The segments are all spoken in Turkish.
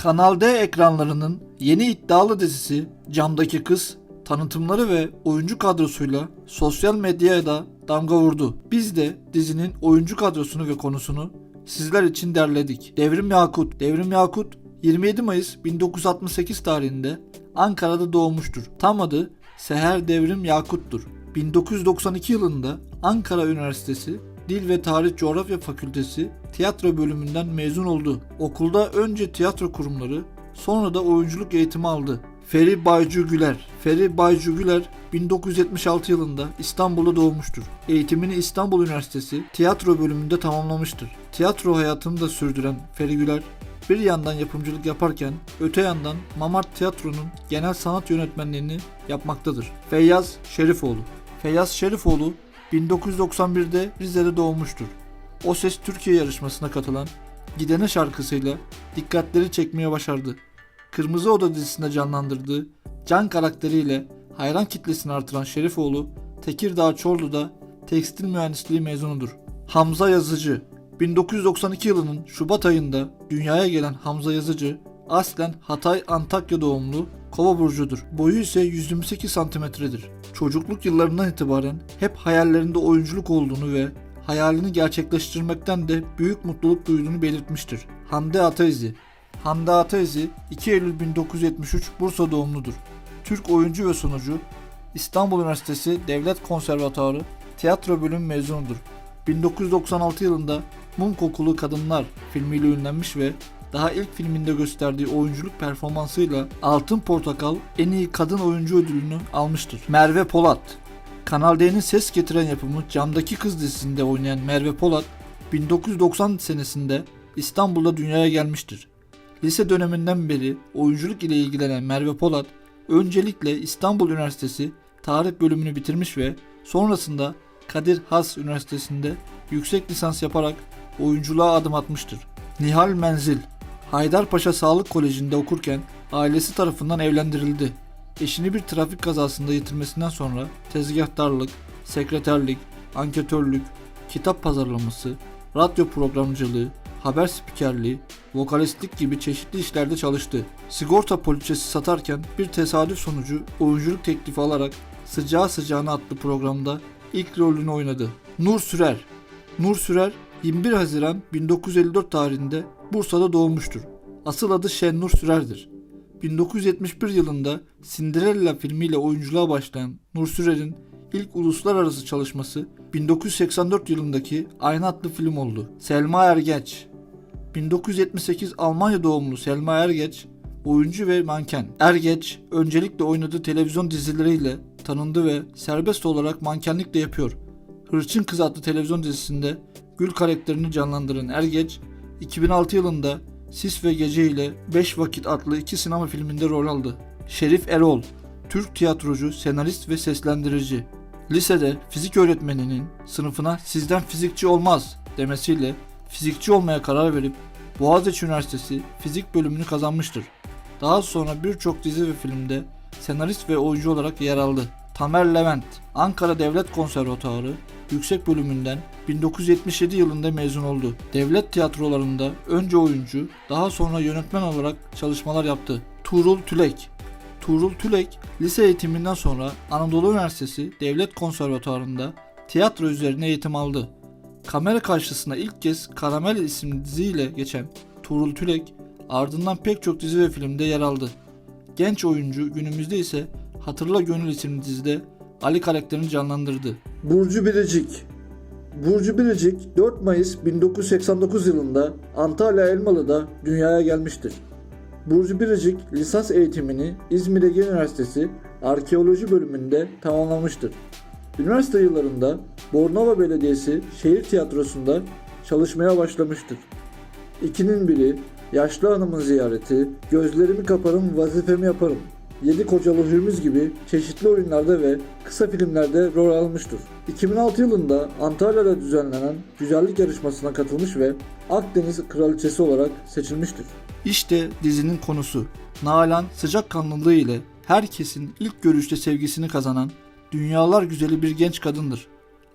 Kanal D ekranlarının yeni iddialı dizisi Camdaki Kız tanıtımları ve oyuncu kadrosuyla sosyal medyaya da damga vurdu. Biz de dizinin oyuncu kadrosunu ve konusunu sizler için derledik. Devrim Yakut Devrim Yakut 27 Mayıs 1968 tarihinde Ankara'da doğmuştur. Tam adı Seher Devrim Yakut'tur. 1992 yılında Ankara Üniversitesi Dil ve Tarih Coğrafya Fakültesi tiyatro bölümünden mezun oldu. Okulda önce tiyatro kurumları, sonra da oyunculuk eğitimi aldı. Feri Baycu Güler Feri Baycu Güler 1976 yılında İstanbul'da doğmuştur. Eğitimini İstanbul Üniversitesi tiyatro bölümünde tamamlamıştır. Tiyatro hayatını da sürdüren Feri Güler bir yandan yapımcılık yaparken öte yandan Mamart Tiyatro'nun genel sanat yönetmenliğini yapmaktadır. Feyyaz Şerifoğlu Feyyaz Şerifoğlu 1991'de Rize'de doğmuştur. O Ses Türkiye yarışmasına katılan Gidene şarkısıyla dikkatleri çekmeye başardı. Kırmızı Oda dizisinde canlandırdığı Can karakteriyle hayran kitlesini artıran Şerifoğlu, Tekirdağ Çorlu'da tekstil mühendisliği mezunudur. Hamza Yazıcı 1992 yılının Şubat ayında dünyaya gelen Hamza Yazıcı, aslen Hatay Antakya doğumlu Kova burcudur. Boyu ise 128 santimetredir. Çocukluk yıllarından itibaren hep hayallerinde oyunculuk olduğunu ve hayalini gerçekleştirmekten de büyük mutluluk duyduğunu belirtmiştir. Hande Ataizi Hande Ataizi 2 Eylül 1973 Bursa doğumludur. Türk oyuncu ve sunucu, İstanbul Üniversitesi Devlet Konservatuarı Tiyatro Bölüm mezunudur. 1996 yılında Mum Kokulu Kadınlar filmiyle ünlenmiş ve daha ilk filminde gösterdiği oyunculuk performansıyla Altın Portakal en iyi kadın oyuncu ödülünü almıştır. Merve Polat Kanal D'nin ses getiren yapımı Camdaki Kız dizisinde oynayan Merve Polat 1990 senesinde İstanbul'da dünyaya gelmiştir. Lise döneminden beri oyunculuk ile ilgilenen Merve Polat öncelikle İstanbul Üniversitesi Tarih bölümünü bitirmiş ve sonrasında Kadir Has Üniversitesi'nde yüksek lisans yaparak oyunculuğa adım atmıştır. Nihal Menzil Haydarpaşa Sağlık Koleji'nde okurken ailesi tarafından evlendirildi. Eşini bir trafik kazasında yitirmesinden sonra tezgahtarlık, sekreterlik, anketörlük, kitap pazarlaması, radyo programcılığı, haber spikerliği, vokalistlik gibi çeşitli işlerde çalıştı. Sigorta poliçesi satarken bir tesadüf sonucu oyunculuk teklifi alarak Sıcağı Sıcağına adlı programda ilk rolünü oynadı. Nur Sürer Nur Sürer 21 Haziran 1954 tarihinde Bursa'da doğmuştur. Asıl adı Şennur Sürer'dir. 1971 yılında Cinderella filmiyle oyunculuğa başlayan Nur Sürer'in ilk uluslararası çalışması 1984 yılındaki aynı adlı film oldu. Selma Ergeç 1978 Almanya doğumlu Selma Ergeç, oyuncu ve manken. Ergeç, öncelikle oynadığı televizyon dizileriyle tanındı ve serbest olarak mankenlik de yapıyor. Hırçın Kız adlı televizyon dizisinde Gül karakterini canlandıran Ergeç, 2006 yılında Sis ve Gece ile 5 Vakit adlı iki sinema filminde rol aldı. Şerif Erol, Türk tiyatrocu, senarist ve seslendirici. Lisede fizik öğretmeninin sınıfına sizden fizikçi olmaz demesiyle fizikçi olmaya karar verip Boğaziçi Üniversitesi fizik bölümünü kazanmıştır. Daha sonra birçok dizi ve filmde senarist ve oyuncu olarak yer aldı. Tamer Levent, Ankara Devlet Konservatuarı yüksek bölümünden 1977 yılında mezun oldu. Devlet tiyatrolarında önce oyuncu, daha sonra yönetmen olarak çalışmalar yaptı. Tuğrul Tülek Tuğrul Tülek, lise eğitiminden sonra Anadolu Üniversitesi Devlet Konservatuarı'nda tiyatro üzerine eğitim aldı. Kamera karşısına ilk kez Karamel isimli diziyle geçen Tuğrul Tülek, ardından pek çok dizi ve filmde yer aldı. Genç oyuncu günümüzde ise Hatırla Gönül isimli dizide Ali karakterini canlandırdı. Burcu Biricik Burcu Biricik 4 Mayıs 1989 yılında Antalya Elmalı'da dünyaya gelmiştir. Burcu Biricik lisans eğitimini İzmir Ege Üniversitesi Arkeoloji bölümünde tamamlamıştır. Üniversite yıllarında Bornova Belediyesi Şehir Tiyatrosu'nda çalışmaya başlamıştır. İkinin biri, Yaşlı Hanımın Ziyareti, Gözlerimi Kaparım Vazifemi Yaparım, Yedi Kocalı Hürmüz gibi çeşitli oyunlarda ve kısa filmlerde rol almıştır. 2006 yılında Antalya'da düzenlenen güzellik yarışmasına katılmış ve Akdeniz Kraliçesi olarak seçilmiştir. İşte dizinin konusu. Nalan sıcakkanlılığı ile herkesin ilk görüşte sevgisini kazanan dünyalar güzeli bir genç kadındır.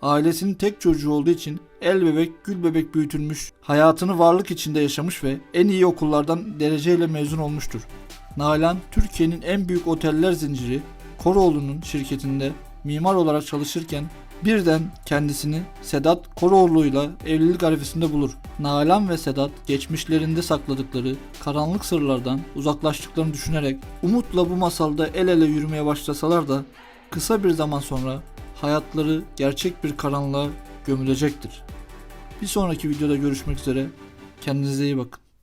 Ailesinin tek çocuğu olduğu için el bebek gül bebek büyütülmüş, hayatını varlık içinde yaşamış ve en iyi okullardan dereceyle mezun olmuştur. Nalan, Türkiye'nin en büyük oteller zinciri Koroğlu'nun şirketinde mimar olarak çalışırken birden kendisini Sedat Koroğlu'yla evlilik arifesinde bulur. Nalan ve Sedat geçmişlerinde sakladıkları karanlık sırlardan uzaklaştıklarını düşünerek umutla bu masalda el ele yürümeye başlasalar da kısa bir zaman sonra hayatları gerçek bir karanlığa gömülecektir. Bir sonraki videoda görüşmek üzere. Kendinize iyi bakın.